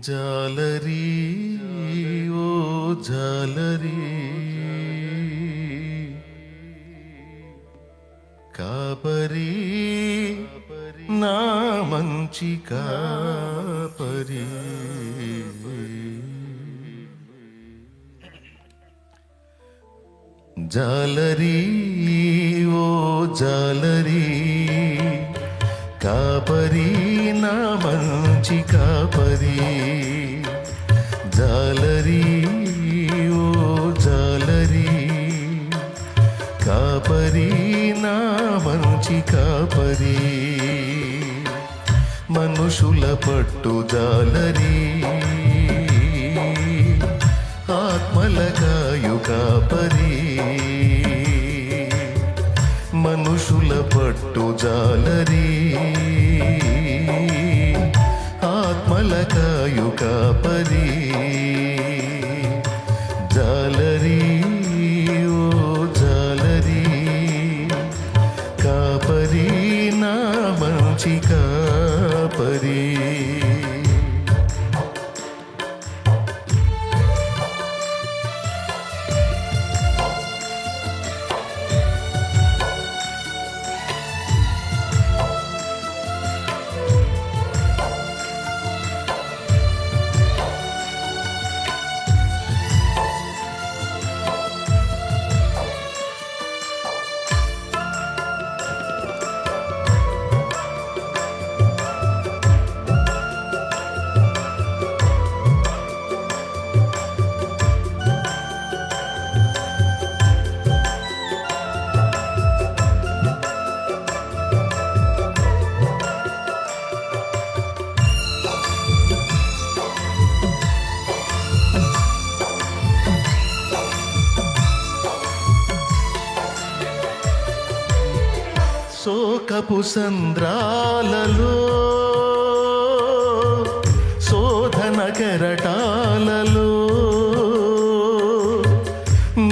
జాలరీ ఓ జాలరీ. కాపరి నా మంచి కాపరి. జాలరీ ఓ జాలరీ. కాపరి కాపరి నా మంచి కాపరి. మనుషుల పట్టుదాలరి ఆత్మల కాయు కాపరి. మనుషుల పట్టుదాలరి ఆత్మల కాయు కాపరి. జాల శోకపు సంద్రాలలో శోధన కెరటాలలో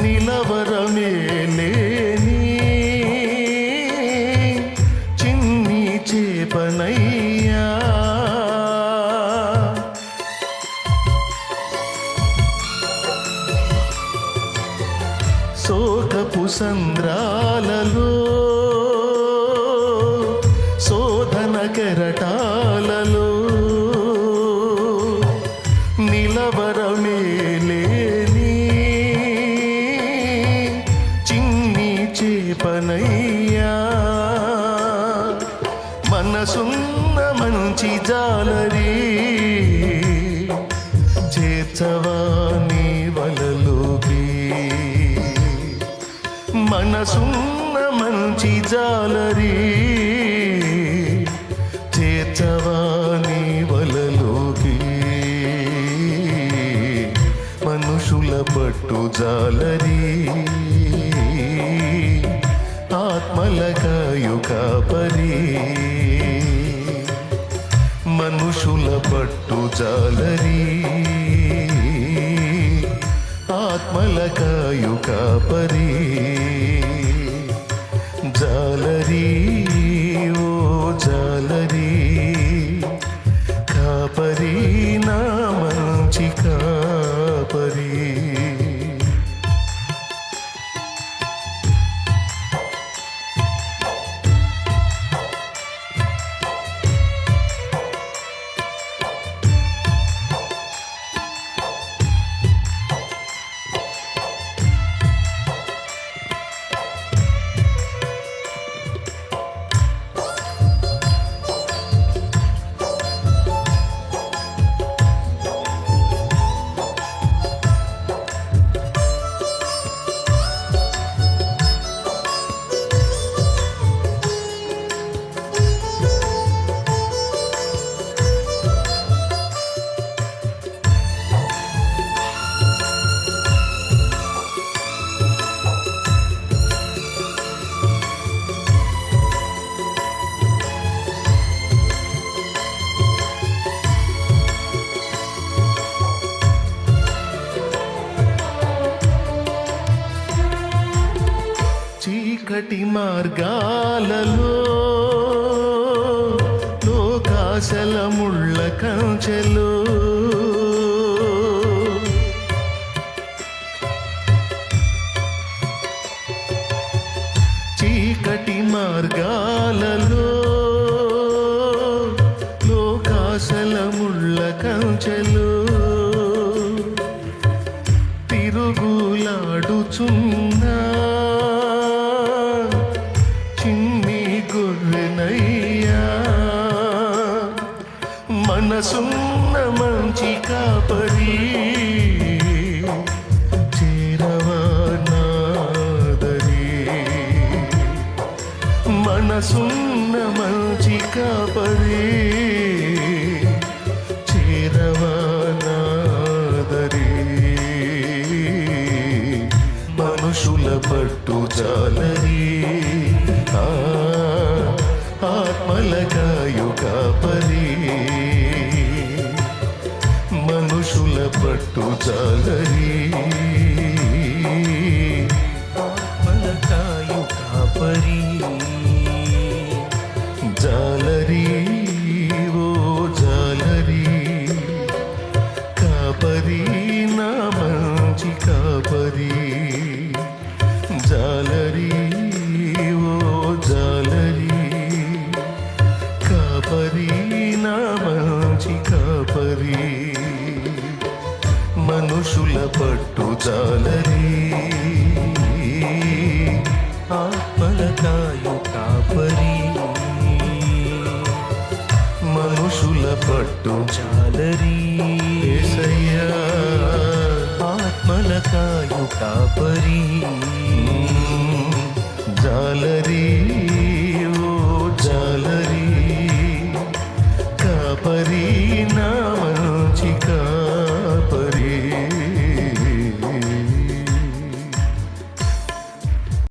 నిలవరమే లేని చిన్ని చేపనయ్యా. శోకపు సంద్రాలలో కెరటాలలో నిలవరమే లేని చిన్ని చేపనయ్యా. మనసున్న మంచి జాలరీ చేర్చవా నీ వలలోకి? మనసున్న మంచి జాలరీ చేర్చవా నీ వలలోకి? మనుషుల పట్టు జాలరి. ఆత్మల కాయు కాపరి. మనుషుల పట్టు జాలరి. ఆత్మల కాయు కాపరి. జాలరీ. మార్గాలలో లోకాశల కంచెలు. చీకటి మార్గాలలో లోకాశల కంచెలు. తిరుగులాడుచున్నా మనసున్న మంచి కాపరి. చేరవనాదరి మనసున్న మంచి కాపరి. చేరవనాదరి మనుషుల పట్టు చాలరి ఆ, ఆత్మల కాయు కాపరి. పట్టు జాలరి ఆత్మల కాయు కాపరి. జాలరి ఓ జాలరి. కాపరి నా మంచి కాపరి. జాలరి ఓ జాలరి. కాపరి నా మంచి కాపరి. మనుషుల పట్టు జాలరి ఆత్మల కాయు కాపరి. మనుషుల పట్టు జాలరి ఏసయ్యా ఆత్మల కాయు కాపరి. జాలరీ.